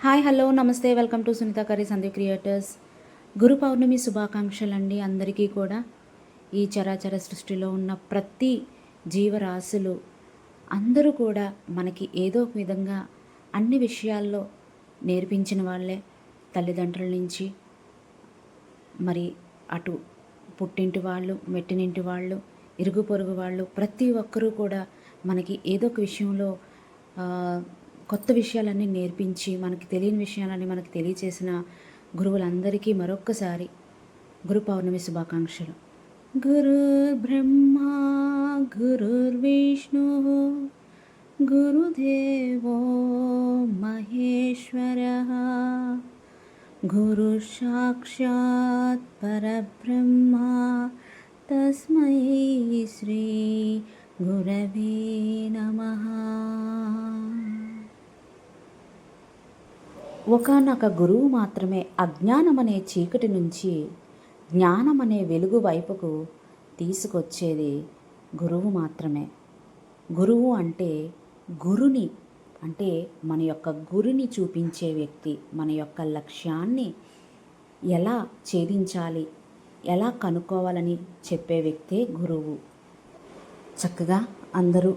Hi hello నమస్తే welcome to Sunitha curry Sandhya creators. Guru Purnima శుభాకాంక్షలండి అందరికీ కూడా. ఈ చరాచర సృష్టిలో ఉన్న ప్రతి జీవరాశులు అందరూ కూడా మనకి ఏదో ఒక విధంగా అన్ని విషయాల్లో నేర్పించిన వాళ్ళే. తల్లిదండ్రుల నుంచి మరి అటు పుట్టింటి వాళ్ళు మెట్టినింటి వాళ్ళు ఇరుగు పొరుగు వాళ్ళు ప్రతి ఒక్కరూ కూడా మనకి ఏదో ఒక విషయంలో కొత్త విషయాలన్నీ నేర్పించి మనకి తెలియని విషయాలన్నీ మనకి తెలియచేసిన గురువులందరికీ మరొక్కసారి గురు పౌర్ణమి శుభాకాంక్షలు. గురు బ్రహ్మ గురుర్విష్ణు గురుదేవో మహేశ్వర గురు సాక్షాత్ పరబ్రహ్మ తస్మై శ్రీ గురవే నమః. ఒకనొక గురువు మాత్రమే అజ్ఞానమనే చీకటి నుంచి జ్ఞానమనే వెలుగు వైపుకు తీసుకొచ్చేది గురువు మాత్రమే. గురువు అంటే గురుని అంటే మన యొక్క గురిని చూపించే వ్యక్తి మన యొక్క లక్ష్యాన్ని ఎలా ఛేదించాలి ఎలా కనుక్కోవాలని చెప్పే వ్యక్తే గురువు. చక్కగా అందరూ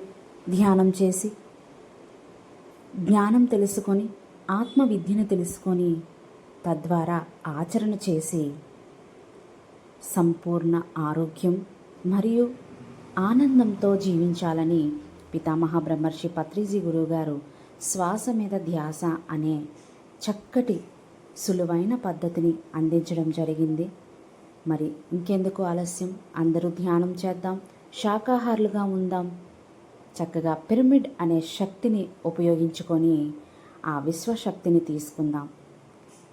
ధ్యానం చేసి జ్ఞానం తెలుసుకొని ఆత్మ విద్యను తెలుసుకొని తద్వారా ఆచరణ చేసి సంపూర్ణ ఆరోగ్యం మరియు ఆనందంతో జీవించాలని పితామహ బ్రహ్మర్షి పత్రిజీ గురువుగారు శ్వాస మీద ధ్యాస అనే చక్కటి సులువైన పద్ధతిని అందించడం జరిగింది. మరి ఇంకెందుకు ఆలస్యం? అందరూ ధ్యానం చేద్దాం. శాకాహారులుగా ఉందాం. చక్కగా పిరమిడ్ అనే శక్తిని ఉపయోగించుకొని ఆ విశ్వశక్తిని తీసుకుందాం.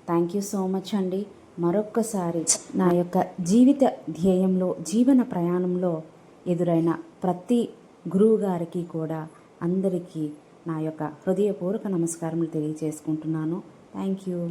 థ్యాంక్ యూ సో మచ్ అండి. మరొక్కసారి నా యొక్క జీవిత ధ్యేయంలో జీవన ప్రయాణంలో ఎదురైన ప్రతి గురువు గారికి కూడా అందరికీ నా యొక్క హృదయపూర్వక నమస్కారములు తెలియజేసుకుంటున్నాను. Thank you.